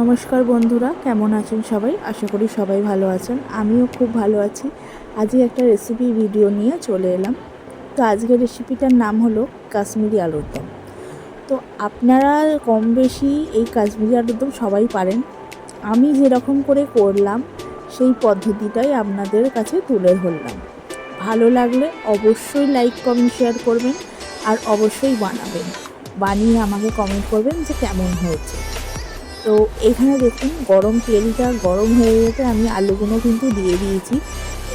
নমস্কার বন্ধুরা, কেমন আছেন সবাই? আশা করি সবাই ভালো আছেন। আমিও খুব ভালো আছি। আজই একটা রেসিপি ভিডিও নিয়ে চলে এলাম। তো আজকের রেসিপিটার নাম হলো কাশ্মীরি আলুর দম। তো আপনারা কম বেশি এই কাশ্মীরি আলুর দম সবাই পারেন। আমি যেরকম করে করলাম, সেই পদ্ধতিটাই আপনাদের কাছে তুলে ধরলাম। ভালো লাগলে অবশ্যই লাইক কমেন্ট শেয়ার করবেন আর অবশ্যই বানাবেন। বানিয়ে আমাকে কমেন্ট করবেন যে কেমন হয়েছে। তো এখানে দেখুন, গরম তেলটা গরম হয়ে গেছে আমি আলুগুলো কিন্তু দিয়ে দিয়েছি।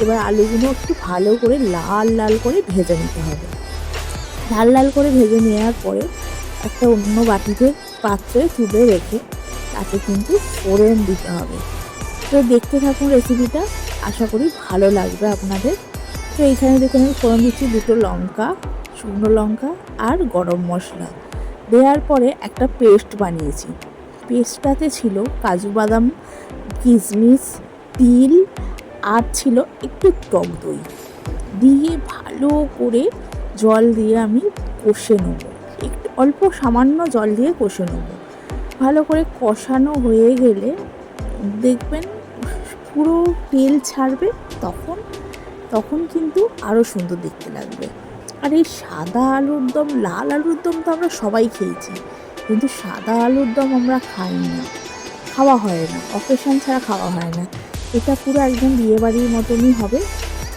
এবার আলুগুলো একটু ভালো করে লাল লাল করে ভেজে নিতে হবে। লাল লাল করে ভেজে নেওয়ার পরে একটা অন্য বাটিতে পাত্রে তুলে রেখে তাতে কিন্তু ফোড়ন দিতে হবে। তো দেখতে থাকুন রেসিপিটা আশা করি ভালো লাগবে আপনাদের। তো এইখানে দেখুন, আমি ফোড়ন দিচ্ছি দুটো লঙ্কা, শুকনো লঙ্কা আর গরম মশলা। দেওয়ার পরে একটা পেস্ট বানিয়েছি। পেস্টটাতে ছিল কাজু বাদাম কিশমিশ তিল, আর ছিল একটু টক দই। দিয়ে ভালো করে জল দিয়ে আমি কষে নেব। একটু অল্প সামান্য জল দিয়ে কষে নেব। ভালো করে কষানো হয়ে গেলে দেখবেন পুরো তেল ছাড়বে তখন তখন কিন্তু আরও সুন্দর দেখতে লাগবে। আর এই সাদা আলুর দম, লাল আলুর দম তো আমরা সবাই খেয়েছি। কিন্তু সাদা আলুর দম আমরা খাই না। খাওয়া হয় না। অকেশন ছাড়া খাওয়া হয় না। এটা পুরো একদম বিয়েবাড়ির মতনই হবে।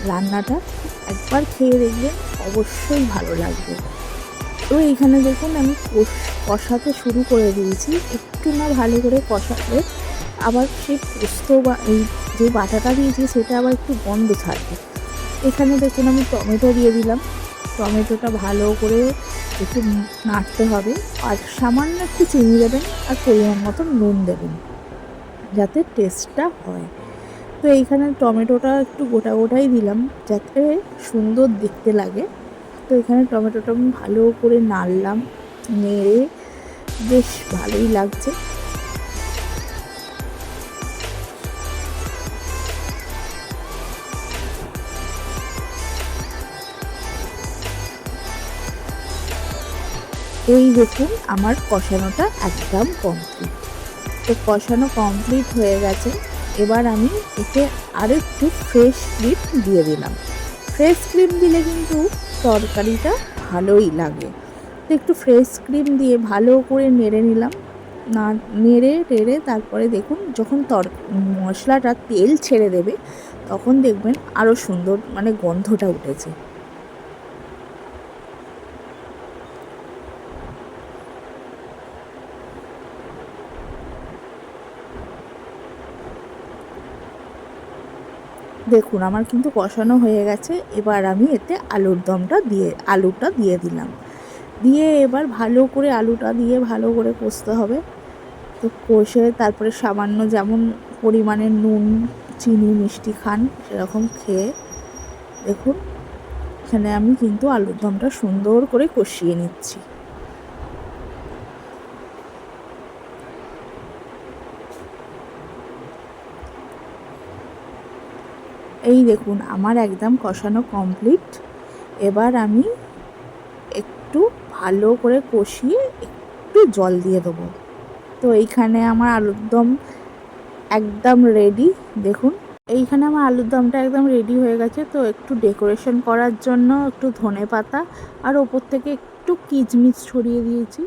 রান্নাটা একবার খেয়ে দেখবেন, অবশ্যই ভালো লাগবে। তো এইখানে দেখুন, আমি কষাতে শুরু করে দিয়েছি। একটু না ভালো করে কষাতে আবার সেই পোস্ত বা এই যে বাটাটা দিয়েছি, সেটা আবার একটু গন্ধ ছাড়বে। এখানে দেখুন, আমি টমেটো দিয়ে দিলাম। টমেটোটা ভালো করে একটু নাড়তে হবে। আর সামান্য একটু চিনি দেবেন আর পরিমাণ মতো নুন দেবেন, যাতে টেস্টটা হয়। তো এইখানে টমেটোটা একটু গোটা গোটাই দিলাম, যাতে সুন্দর দেখতে লাগে। তো এখানে টমেটোটা ভালো করে নাড়লাম, নেড়ে বেশ ভালোই লাগছে। এই দেখুন আমার কষানোটা একদম কমপ্লিট তো কষানো কমপ্লিট হয়ে গেছে। এবার আমি এতে আর একটু ফ্রেশ ক্রিম দিয়ে দিলাম। ফ্রেশ ক্রিম দিলে কিন্তু তরকারিটা ভালোই লাগে। তো একটু ফ্রেশ ক্রিম দিয়ে ভালো করে নেড়ে নিলাম। না, নেড়ে টেড়ে তারপরে দেখুন, যখন তর, মশলাটা তেল ছেড়ে দেবে, তখন দেখবেন আরও সুন্দর মানে গন্ধটা উঠেছে। দেখুন, আমার কিন্তু কষানো হয়ে গেছে। এবার আমি এতে আলুর দমটা দিয়ে, আলুটা দিয়ে দিলাম। দিয়ে এবার ভালো করে আলুটা দিয়ে ভালো করে কষতে হবে। তো কষে তারপরে সামান্য যেমন পরিমাণে নুন, চিনি, মিষ্টি খান সেরকম খেয়ে দেখুন, এখানে আমি কিন্তু আলুর দমটা সুন্দর করে কষিয়ে নিচ্ছি। এই দেখুন, আমার একদম কষানো কমপ্লিট এবার আমি একটু ভালো করে কষিয়ে একটু জল দিয়ে দেবো। তো এইখানে আমার আলুর দম একদম রেডি দেখুন। এইখানে আমার আলুর দমটা একদম রেডি হয়ে গেছে। তো একটু ডেকোরেশন করার জন্য একটু ধনে পাতা আর ওপর থেকে একটু কিচমিচ ছড়িয়ে দিয়েছি।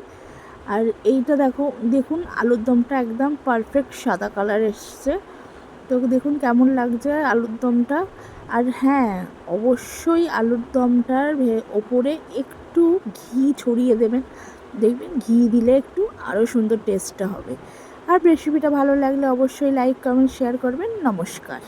আর এইটা দেখো, দেখুন, আলুর দমটা একদম পারফেক্ট সাদা কালার এসছে। তো দেখুন কেমন লাগছে আলুর দমটা। আর হ্যাঁ অবশ্যই আলুর দমটার ওপরে একটু ঘি ছড়িয়ে দেবেন। দেখবেন ঘি দিলে একটু আরও সুন্দর টেস্টটা হবে। আর রেসিপিটা ভালো লাগলে অবশ্যই লাইক কমেন্ট শেয়ার করবেন। নমস্কার।